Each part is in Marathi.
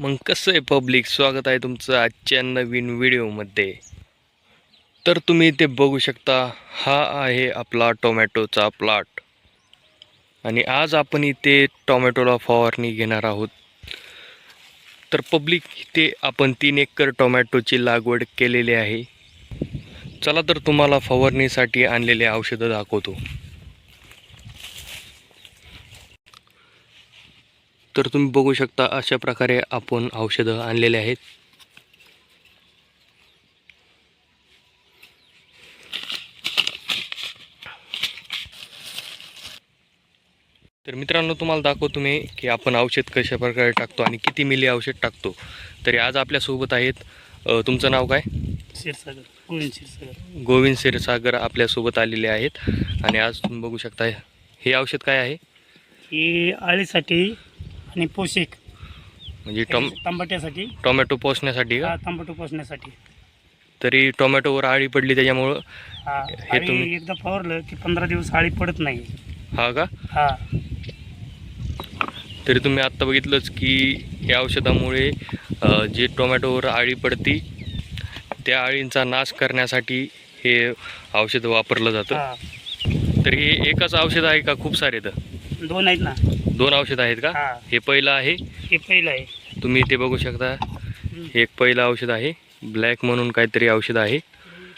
मग कसं आहे पब्लिक? स्वागत आहे तुमचं आजच्या नवीन व्हिडिओमध्ये. तर तुम्ही ते बघू शकता हा आहे आपला टोमॅटोचा प्लॉट. आणि आज आपण इथे टोमॅटोला फवारणी घेणार आहोत. तर पब्लिक इथे आपण तीन एकर टोमॅटोची लागवड केलेली आहे. चला तर तुम्हाला फवारणीसाठी आणलेले औषधं दाखवतो. तर तुम्ही बघू शकता अशा प्रकारे आपण औषधं आणलेले आहेत. तर मित्रांनो तुम्हाला दाखवतो मी की आपण औषध कशा प्रकारे टाकतो आणि किती मिली औषध टाकतो. तरी आज आपल्यासोबत आहेत तुमचं नाव काय? क्षीरसागर गोविंद क्षीरसागर. गोविंद क्षीरसागर आपल्यासोबत आलेले आहेत. आणि आज तुम्ही बघू शकता हे औषध काय आहे? ही आळीसाठी आणि पोषक. म्हणजे टोम तंबाट्यासाठी. टोमॅटो पोसण्यासाठी का? तंबाटू पोसण्यासाठी. तरी टोमॅटोवर आळी पडली त्याच्यामुळं हा हे तुम्ही- एकदा फवारलं की पंधरा दिवस आळी पडत नाही. हा का? हा. तरी तुम्ही आत्ता बघितलंच की या औषधामुळे अ, जे टोमॅटोवर आळी पडती त्या आळींचा नाश करण्यासाठी हे औषध वापरलं जातं. हा. तर हे एकच औषध आहे का? खूप सारे तर. दोन आहेत ना. दोन औषध आहेत का? हा. हे पहिलं आहे. हे पहिलं आहे. तुम्ही ते बघू शकता. हे एक पहिलं औषध आहे. ब्लॅक म्हणून काहीतरी औषध आहे.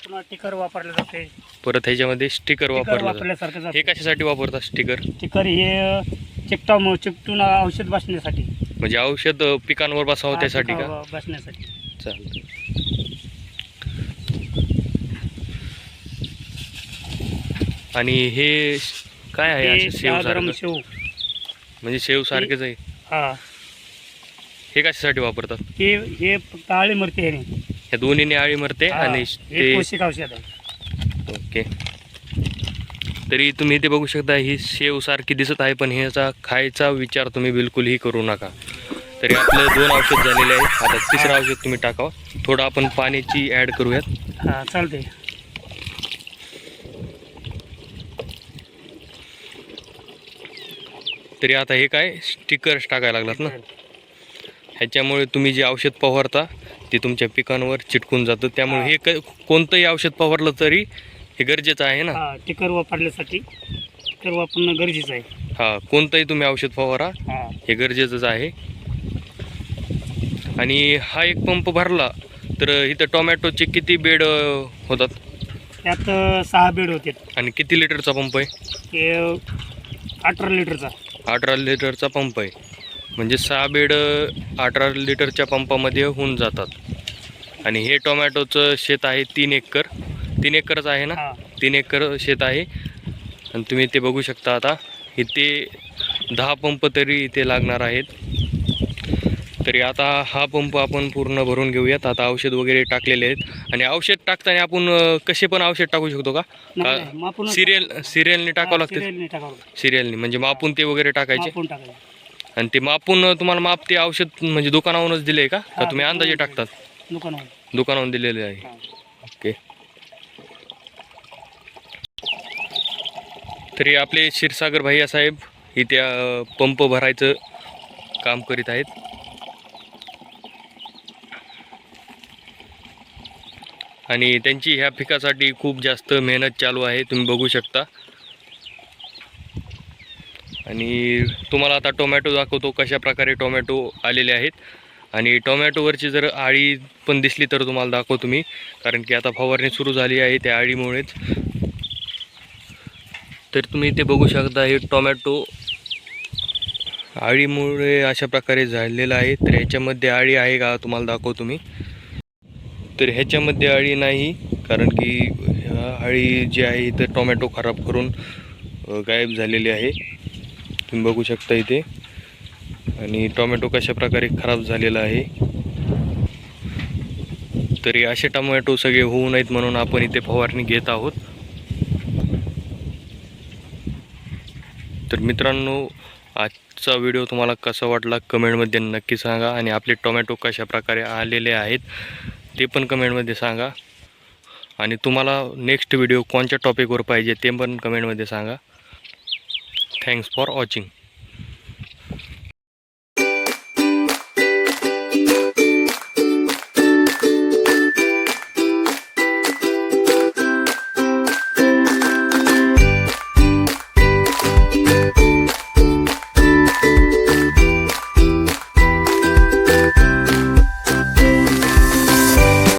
पुन्हा टिकर वापरलं जाते परत ह्याच्यामध्ये स्टिकर टिकर वापरलं जातं. वापरल्यासारखं हे जातं कशासाठी वापरतात स्टिकर टिकर हे चिकटा चिकटून औषध बसण्यासाठी. म्हणजे औषध पिकांवर बसावं त्यासाठी का? बसण्यासाठी. चालतं आणि हे काय आहे हे असं शेव ग्राम सारखं? शेव. म्हणजे शेव सारखेच आहे? हा. हे कशासाठी वापरतात? हे हे फक्त आळी मरते. ह्या दोन्हीने आळी मरते हा, आणि हे ते पोषक औषध आहे. ओके. तरी तुम्ही ते बघू शकता ही शेव सारखी दिसत आहे पण ह्याचा खायचा विचार तुम्ही बिलकुलही करू नका. तरी आपलं दोन औषध झालेले आहेत. आता तिसरं औषध तुम्ही टाकावं. थोडं आपण पाण्याची ॲड करूयात. हा चालते तरी आता हे काय स्टिकर्स टाकायला लागलात ना? ह्याच्यामुळे तुम्ही जे औषध फवारता ते तुमच्या पिकांवर चिटकून जातं. त्यामुळे हे. क कोणतंही औषध फवारलं तरी हे गरजेचं आहे ना? हा टिकर वापरण्यासाठी. टिकर वापरणं गरजेचं आहे. हा कोणतंही तुम्ही औषध फवारा हा. हे गरजेचंच आहे. आणि हा एक पंप भरला तर इथं टोमॅटोचे किती बेड अ, होतात? त्यात अं, सहा बेड होते. आणि किती लिटरचा पंप आहे? ते अठरा लिटरचा. अठरा लिटरचा पंप आहे. म्हणजे सहा बेड अठरा लिटरच्या पंपामध्ये होऊन जातात. आणि हे टोमॅटोचं शेत आहे तीन एकर. तीन एकरच आहे ना? तीन एकर शेत आहे. आणि तुम्ही ते बघू शकता आता. इथे दहा पंप तरी इथे लागणार आहेत. तरी आता हा पंप आपण पूर्ण भरून घेऊयात. आता औषध वगैरे टाकलेले आहेत. आणि औषध टाकताना आपण कसे पण औषध टाकू शकतो का? सिरियल सिरियलने टाकावं लागते. सिरियलने म्हणजे मापून ते वगैरे टाकायचे. आणि ते मापून तुम्हाला माप ते औषध म्हणजे दुकानावरूनच दिले का? का तुम्ही अंदाजे. टाकतात? दुकानावर दुकानावरून. दिलेले आहे. ओके. तरी आपले क्षीरसागर भैया साहेब इथे पंप भरायचं काम करीत आहेत. आणि त्यांची ह्या पिकासाठी खूप जास्त मेहनत चालू आहे तुम्ही बघू शकता. आणि तुम्हाला आता टोमॅटो दाखवतो कशा प्रकारे टोमॅटो आलेले आहेत. आणि टोमॅटोवरची जर आळी पण दिसली तर तुम्हाला दाखवतो मी कारण की आता फवारणी सुरू झाली आहे त्या आळीमुळेच. तर तुम्ही इथे बघू शकता हे टोमॅटो आळीमुळे अशा प्रकारे झालेलं आहे तर ह्याच्यामध्ये आळी आहे का तुम्हाला दाखवतो मी. तर ह्याच्यामध्ये अळी नाही कारण की ह्या जी आहे इथं टोमॅटो खराब करून गायब झालेली आहे. तुम्ही बघू शकता इथे. आणि टोमॅटो कशा प्रकारे खराब झालेला आहे. तरी असे टोमॅटो सगळे होऊ नयेत म्हणून आपण इथे फवारणी घेत आहोत. तर मित्रांनो आजचा व्हिडिओ तुम्हाला कसा वाटला कमेंटमध्ये नक्की सांगा. आणि आपले टोमॅटो कशा प्रकारे आलेले आहेत ते पण कमेंटमध्ये सांगा. आणि तुम्हाला नेक्स्ट व्हिडिओ कोणत्या टॉपिकवर पाहिजे ते पण कमेंटमध्ये सांगा. Thanks for watching